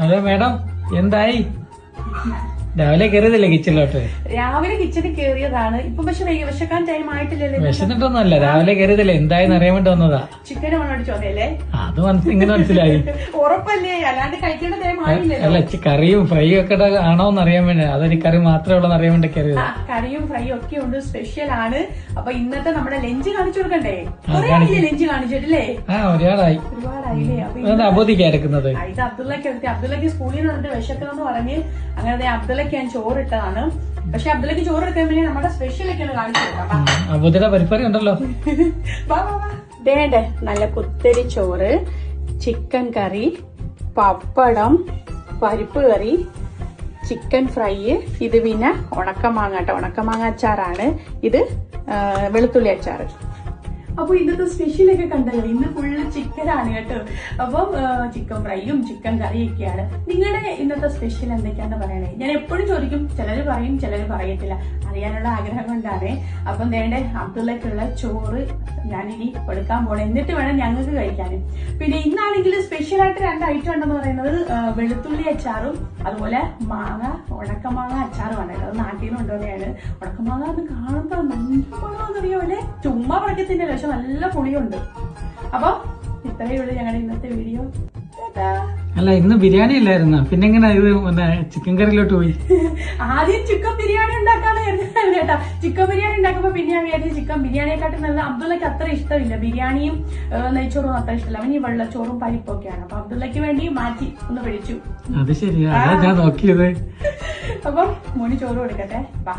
Hello madam. എന്തായി? രാവിലെ കയറിയതല്ലേ കിച്ചണിലോട്ട്? രാവിലെ കിച്ചണിൽ കയറിയതാണ് ഇപ്പൊ പക്ഷെ വിശക്കാൻ ടൈം ആയിട്ടില്ലല്ലേ വിശന്നിട്ടൊന്നല്ല രാവിലെ കയറിയതല്ലേ എന്തായെന്ന് അറിയാൻ വേണ്ടി വന്നതാ. ചിക്കൻ ചോദ്യല്ലേ അത് മനസ്സിൽ ഇങ്ങനെ മനസ്സിലായി. ഉറപ്പല്ലേ? അല്ലാണ്ട് കഴിക്കേണ്ട ടൈം ആയില്ലല്ലോ. അല്ല കറിയും ഫ്രൈയും ഒക്കെ ആണോ എന്ന് അറിയാൻ വേണ്ടി അതൊരു കറി മാത്രമേ ഉള്ളൂ അറിയാൻ വേണ്ടി കയറിയത് കറിയും ഫ്രൈയും ഒക്കെ ഉണ്ട് സ്പെഷ്യൽ ആണ്. അപ്പൊ ഇന്നത്തെ നമ്മുടെ ലഞ്ച് കാണിച്ചു കൊടുക്കണ്ടേ. ലഞ്ച് കാണിച്ചിട്ടില്ലേ? ആ ഒരാളായി ഒരുപാടായില്ലേ? അബോധിക്കാ എടുക്കുന്നത്? ഇത് അബ്ദുള്ളക്ക് അബ്ദുള്ളക്ക് സ്കൂളിൽ നിന്ന് വിശക്കണം വിശക്കണമെന്ന് പറഞ്ഞ്. അങ്ങനെ ദേ അബ്ദുള്ളക്ക് ഞാൻ ചോറിട്ടതാണ്. പക്ഷെ അബ്ദുള്ളക്ക് ചോറ് എടുക്കാൻ വേണ്ടി നമ്മുടെ സ്പെഷ്യൽ ഒക്കെ ഒന്ന് കാണിച്ചു പരിപ്പറി ഉണ്ടല്ലോ. വേണ്ടേ നല്ല കുത്തരി ചോറ് ചിക്കൻ കറി പപ്പടം പരിപ്പ് കറി ചിക്കൻ ഫ്രൈ ഇത് പിന്നെ ഉണക്കമാങ്ങ കേട്ടോ ഉണക്കമാങ്ങ അച്ചാറാണ്. ഇത് വെളുത്തുള്ളി അച്ചാറ്. അപ്പൊ ഇന്നത്തെ സ്പെഷ്യലൊക്കെ കണ്ടല്ലോ. ഇന്ന് ഫുള്ള് ചിക്കനാണ് കേട്ടോ. അപ്പം ചിക്കൻ ഫ്രൈയും ചിക്കൻ കറിയൊക്കെയാണ് നിങ്ങളുടെ ഇന്നത്തെ സ്പെഷ്യൽ എന്തൊക്കെയാണെന്ന് പറയണേ ഞാൻ എപ്പോഴും ചോദിക്കും ചിലർ പറയും ചിലർ പറയത്തില്ല. അറിയാനുള്ള ആഗ്രഹം കൊണ്ടാണ്. അപ്പം വേണ്ടേ അബ്ദുള്ളക്കുള്ള ചോറ് ഞാനിനി കൊടുക്കാൻ പോണേ. എന്നിട്ട് വേണം ഞങ്ങൾക്ക് കഴിക്കാൻ പിന്നെ ഇന്നാണെങ്കിൽ സ്പെഷ്യൽ ആയിട്ട് രണ്ട് ഐറ്റം ഉണ്ടെന്ന് പറയുന്നത് വെളുത്തുള്ളി അച്ചാറും അതുപോലെ മാങ്ങ ഉണക്കമാങ്ങ അച്ചാറുമാണ് കേട്ടോ. അത് നാട്ടിൽ നിന്ന് കൊണ്ടുവന്നെയാണ് ഉണക്കമാങ്ങ അത് കാണുമ്പോൾ നല്ല മണമെന്നറിയാമല്ലേ ചുമ്മാ പടക്കത്തിന്റെ പക്ഷെ നല്ല പുളിയുണ്ട്. അപ്പൊ ഇത്രയേ ഉള്ളൂ ഞങ്ങളുടെ ഇന്നത്തെ വീഡിയോ. അല്ല ഇന്ന് ബിരിയാണി ഇല്ലായിരുന്നു? പിന്നെ എങ്ങനെ ഇത് ചിക്കൻ കറിയിലോട്ട് പോയി? ആദ്യം ചിക്കൻ ബിരിയാണി ഉണ്ടാക്കാന്ന് കേട്ടാ. ചിക്കൻ ബിരിയാണി ഉണ്ടാക്കുമ്പോ പിന്നെ ഞാൻ വിചാരിച്ചു ചിക്കൻ ബിരിയാണിയെക്കാട്ടും നല്ല അബ്ദുള്ളക്ക് അത്ര ഇഷ്ടമില്ല. ബിരിയാണിയും നെയ്ച്ചോറും അത്ര ഇഷ്ടമില്ല. അവൻ ഈ വെള്ളച്ചോറും പരിപ്പൊക്കെയാണ്. അപ്പൊ അബ്ദുള്ളക്ക് വേണ്ടി മാറ്റി ഒന്ന് പിടിച്ചു. അത് ശരിയാ. ഞാൻ നോക്കിയത്. അപ്പം മോന് ചോറ് കൊടുക്കട്ടെ. വാ.